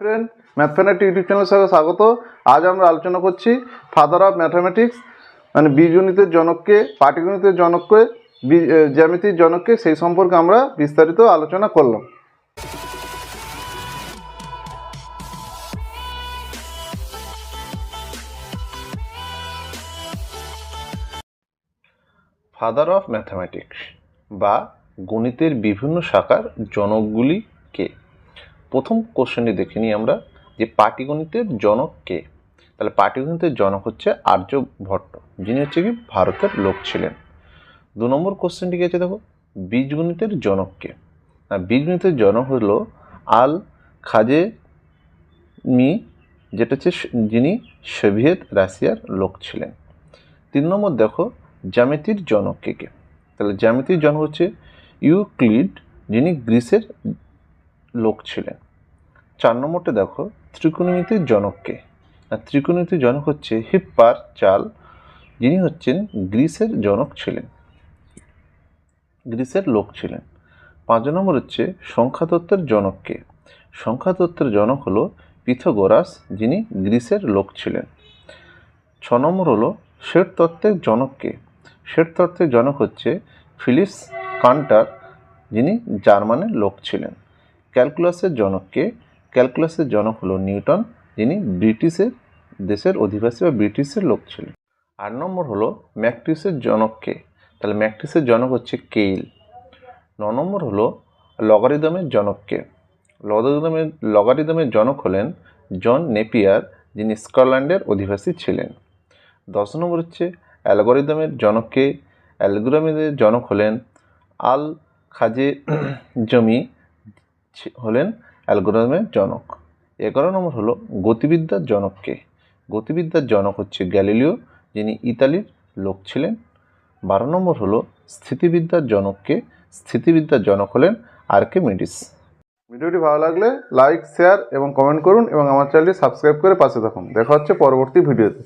Friend ম্যাথফ্যানেট YouTube চ্যানেলের সাথে স্বাগত। আজ আমরা আলোচনা করছি ফাদার অফ ম্যাথামেটিক্স মানে বীজগণিতের জনককে, পাটিগণিতের জনককে জ্যামিতির জনককে, সেই সম্পর্কে আমরা বিস্তারিত আলোচনা করলাম। ফাদার অফ ম্যাথামেটিক্স বা গণিতের বিভিন্ন শাখার জনকগুলি কে? প্রথম কোশ্চেনটি দেখে নিই আমরা, যে পাটিগণিতের জনক কে? তাহলে পাটিগণিতের জনক হচ্ছে আর্যভট্ট যিনি হচ্ছে কি ভারতের লোক ছিলেন। দু নম্বর কোশ্চেনটি আছে দেখো? বীজগণিতের জনক কে? না বীজগণিতের জনক হলো আল খাজে মি যেটা হচ্ছে যিনি সোভিয়েত রাশিয়ার লোক ছিলেন। তিন নম্বর দেখো, জ্যামিতির জনক কে কে? তাহলে জ্যামিতির জনক হচ্ছে ইউক্লিড, যিনি গ্রিসের লোক ছিলেন। চার নম্বরটা দেখো ত্রিকোণমিতির জনককে আর ত্রিকোণমিতির জনক হচ্ছে হিপ্পার চাল, যিনি হচ্ছেন গ্রিসের জনক ছিলেন। গ্রিসের লোক ছিলেন। পাঁচ নম্বর হচ্ছে সংখ্যাতত্ত্বের জনককে সংখ্যাতত্ত্বের জনক হলো পিথাগোরাস, যিনি গ্রিসের লোক ছিলেন। ছ নম্বর হলো শেঠ তত্ত্বের জনককে শেঠ তত্ত্বের জনক হচ্ছে ফিলিপস কান্টার, যিনি জার্মানের লোক ছিলেন। ক্যালকুলাসের জনককে ক্যালকুলাসের জনক হলো নিউটন, যিনি ব্রিটিশের দেশের অধিবাসী বা ব্রিটিশের লোক ছিলেন। আট নম্বর হলো ম্যাকট্রিসের জনককে তাহলে ম্যাকট্রিসের জনক হচ্ছে কেইল। ন নম্বর হলো লগারিদমের জনককে লগারিদমের লগারিদমের জনক হলেন জন নেপিয়ার, যিনি স্কটল্যান্ডের অধিবাসী ছিলেন। দশ নম্বর হচ্ছে অ্যালগোরিদমের জনককে অ্যালগোরিদমের জনক হলেন আল খাজে জমি হলেন অ্যালগোরিদমের জনক। এগারো নম্বর হলো গতিবিদ্যার জনককে গতিবিদ্যার জনক হচ্ছে গ্যালিলিও, যিনি ইতালির লোক ছিলেন। বারো নম্বর হলো স্থিতিবিদ্যার জনককে স্থিতিবিদ্যার জনক হলেন আর্কিমিডিস। ভিডিওটি ভালো লাগলে লাইক, শেয়ার এবং কমেন্ট করুন এবং আমার চ্যানেলটি সাবস্ক্রাইব করে পাশে থাকুন। দেখা হচ্ছে পরবর্তী ভিডিওতে।